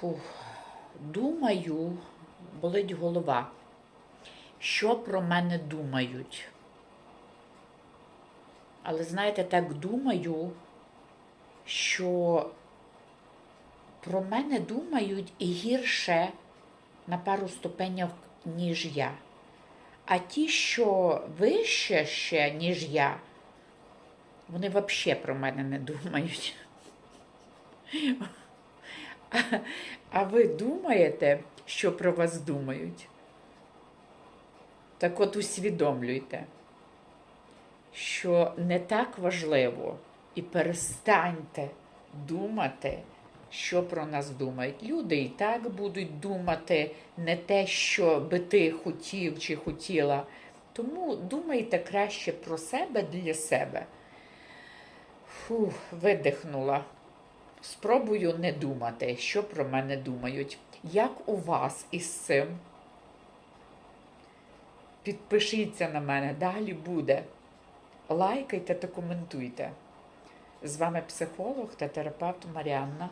Фух. Думаю, болить голова. Що про мене думають? Але знаєте, так думаю, що про мене думають і гірше на пару ступенів, ніж я. А ті, що вище ще, ніж я, вони взагалі про мене не думають. А, ви думаєте, що про вас думають? Так от усвідомлюйте, що не так важливо і перестаньте думати, що про нас думають. Люди і так будуть думати не те, що би ти хотів чи хотіла. Тому думайте краще про себе для себе. Фух, видихнула. Спробую не думати, що про мене думають. Як у вас із цим? Підпишіться на мене, далі буде. Лайкайте та коментуйте. З вами психолог та терапевт Маріанна.